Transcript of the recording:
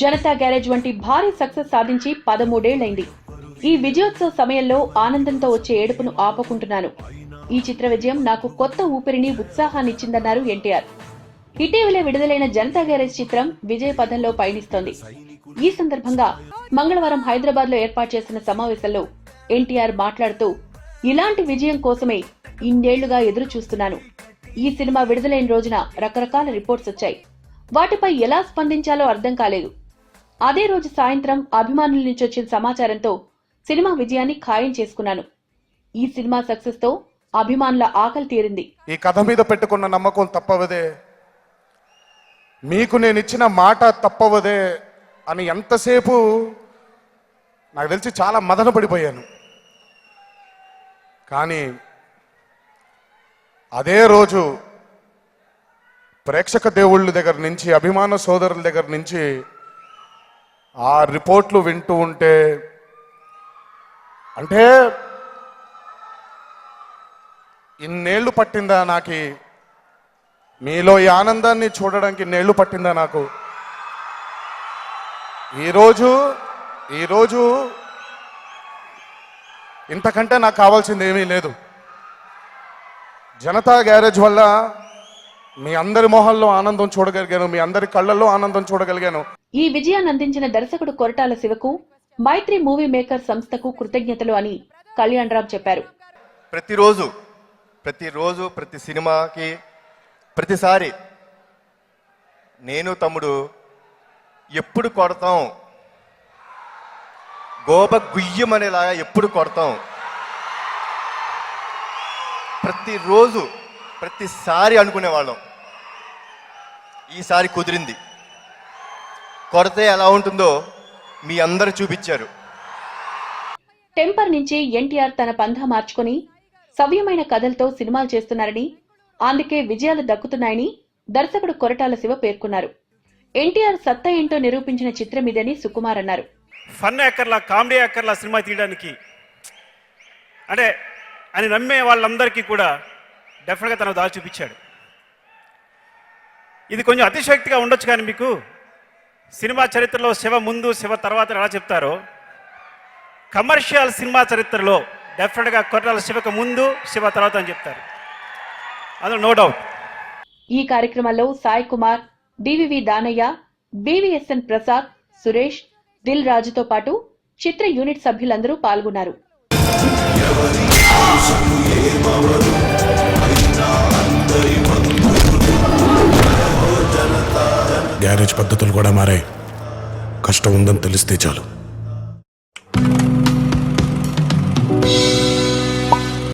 Janata garage వంటి భారీ success సాధించి పదమూడేళ్ళైంది. ఈ విజయోత్సవ సమయంలో ఆనందంతో వచ్చే ఏడుపును ఆపుకుంటున్నాను. ఈ చిత్ర విజయం నాకు కొత్త ఊపిరిని ఉత్సాహాన్ని ఇచ్చిందన్నారు ఎన్టీఆర్. ఇటీవలే విడుదలైన జనతా గ్యారేజ్ చిత్రం విజయ పథంలో పయనిస్తోంది. ఈ సందర్భంగా మంగళవారం హైదరాబాద్లో ఏర్పాటు చేసిన సమావేశంలో ఎన్టీఆర్ మాట్లాడుతూ ఇలాంటి విజయం కోసమే ఇన్నేళ్ళుగా ఎదురు చూస్తున్నాను ఈ సినిమా విడుదలైన రోజున రకరకాల రిపోర్ట్స్ వచ్చాయి. వాటిపై ఎలా స్పందించాలో అర్థం కాలేదు. అదే రోజు సాయంత్రం అభిమానుల నుంచి వచ్చిన సమాచారంతో సినిమా విజయాన్ని ఖాయం చేసుకున్నాను. ఈ సినిమా సక్సెస్తో అభిమానుల ఆకలి తీరింది. ఈ కథ మీద పెట్టుకున్న నమ్మకం తప్పవదే. మీకు నేను ఇచ్చిన మాట తప్పవదే అని ఎంతసేపు నాకు తెలిసి చాలా మదన పడిపోయాను. కానీ అదే రోజు ప్రేక్షక దేవుళ్ళ దగ్గర నుంచి అభిమాన సోదరుల దగ్గర నుంచి ఆ రిపోర్ట్లు వింటూ ఉంటే అంటే ఇన్నేళ్ళు పట్టిందా నాకు మీలో ఈ ఆనందాన్ని చూడడానికి ఇన్నేళ్ళు పట్టిందా నాకు? ఈరోజు ఈరోజు ఇంతకంటే నాకు కావాల్సింది ఏమీ లేదు. జనతా గ్యారేజ్ వల్ల మీ అందరి మొహల్లో ఆనందం చూడగలిగాను మీ అందరి కళ్ళల్లో ఆనందం చూడగలిగాను. ఈ విజయాన్ని అందించిన దర్శకుడు కొరటాల శివకు మైత్రి మూవీ మేకర్ సంస్థకు కృతజ్ఞతలు అని కళ్యాణ్ రామ్ చెప్పారు. ప్రతిరోజు ప్రతిరోజు ప్రతి సినిమాకి ప్రతిసారి నేను తమ్ముడు ఎప్పుడు కొడతాం? గోప గుయ్యం అనేలాగా ఎప్పుడు కొడతాం? ప్రతిరోజు ప్రతిసారి అనుకునేవాళ్ళం. ఈసారి కుదిరింది. కొడితే ఎలా ఉంటుందో మీ అందరు చూపించారు. టెంపర్ నుంచి ఎన్టీఆర్ తన పంధా మార్చుకొని సవ్యమైన కథలతో సినిమాలు చేస్తున్నారని అందుకే విజయాలు దక్కుతున్నాయని దర్శకుడు కొరటాల శివ పేర్కొన్నారు. ఎన్టీఆర్ సత్తా ఏంటో నిరూపించిన చిత్రం ఇదని సుకుమార్ అన్నారు. ఫన్ యాకర్లా కామెడీ యాకర్లా సినిమా తీయడానికి. అంటే అని నమ్మే వాళ్ళందరికీ కూడా డెఫినెట్గా తన దారి చూపించాడు. ఇది కొంచెం అతిశక్తిగా ఉండొచ్చు కానీ మీకు సినిమా చరిత్రలో శివ ముందు శివ తర్వాత ఎలా చెప్తారో? కమర్షియల్ సినిమా చరిత్రలో డెఫినెట్గా కొట్టాల శివకు ముందు శివ తర్వాత అని చెప్తారు. అందులో నో డౌట్ ఈ కార్యక్రమంలో సాయి కుమార్ డివివి దానయ్య బివిఎస్ఎన్ ప్రసాద్ సురేష్ దిల్ రాజుతో పాటు చిత్ర యూనిట్ సభ్యులందరూ పాల్గొన్నారు. మ్యారేజ్ పద్ధతులు కూడా మారాయి. కష్టం ఉందని తెలిస్తే చాలు.